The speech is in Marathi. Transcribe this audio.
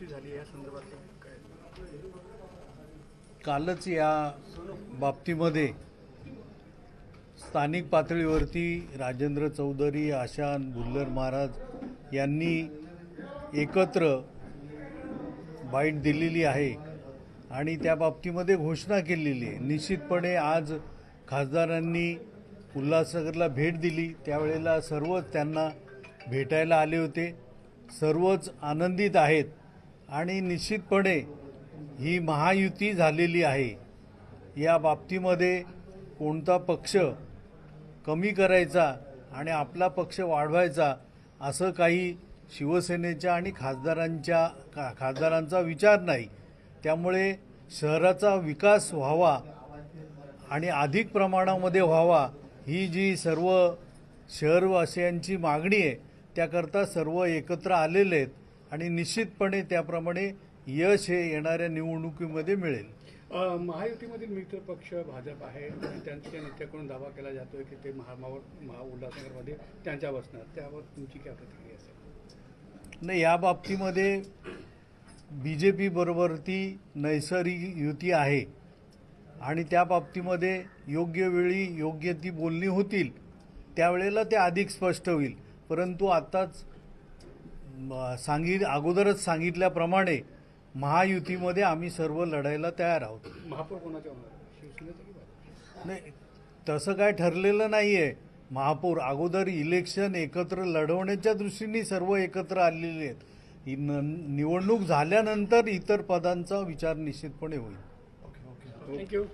महायुती झाली या संदर्भात कालच या बाबतीमध्ये स्थानिक पातळीवरती राजेंद्र चौधरी आशान भुल्लर महाराज यांनी एकत्र बाईट दिलेली आहे आणि त्या बाबतीमध्ये घोषणा केलेली आहे. निश्चितपणे आज खासदारांनी उल्हासनगरला भेट दिली. त्यावेळेला सर्वच त्यांना भेटायला आले होते. सर्वच आनंदित आहेत. आणि निश्चितपणे ही महायुती झालेली आहे. या बाबतीमध्ये कोणता पक्ष कमी करायचा आणि आपला पक्ष वाढवायचा असं काही शिवसेनेच्या आणि खासदारांच्या खा खासदारांचा विचार नाही. त्यामुळे शहराचा विकास व्हावा आणि अधिक प्रमाणामध्ये व्हावा ही जी सर्व शहरवासियांची मागणी आहे त्याकरता सर्व एकत्र आलेले आहेत. आणि निश्चितपणे त्याप्रमाणे यश हे येणाऱ्या निवडणुकीमध्ये मिळेल. महायुतीमधील मित्र पक्ष भाजप आहे आणि त्यांच्या नेत्याकडून दावा केला जातोय की ते महामावर महा उल्हासनगरमध्ये त्यांच्या बसणार. त्यावर तुमची काय प्रतिक्रिया असेल? नाही या बाबतीमध्ये बी जे पी बरोबर ती नैसर्गिक युती आहे. आणि त्या बाबतीमध्ये योग्य वेळी योग्य ती बोलणी होतील. त्यावेळेला ते अधिक स्पष्ट होईल. परंतु आत्ताच सांगित अगोदरच सांगितल्याप्रमाणे महायुतीमध्ये आम्ही सर्व लढायला तयार आहोत. महापौर कोणाच्या होणार? शिवसेनेचं की भाजप नाही तसं काय ठरलेलं नाही आहे महापौर अगोदर इलेक्शन एकत्र लढवण्याच्या दृष्टीने सर्व एकत्र आलेले आहेत. ही न निवडणूक झाल्यानंतर इतर पदांचा विचार निश्चितपणे होईल. थँक्यू.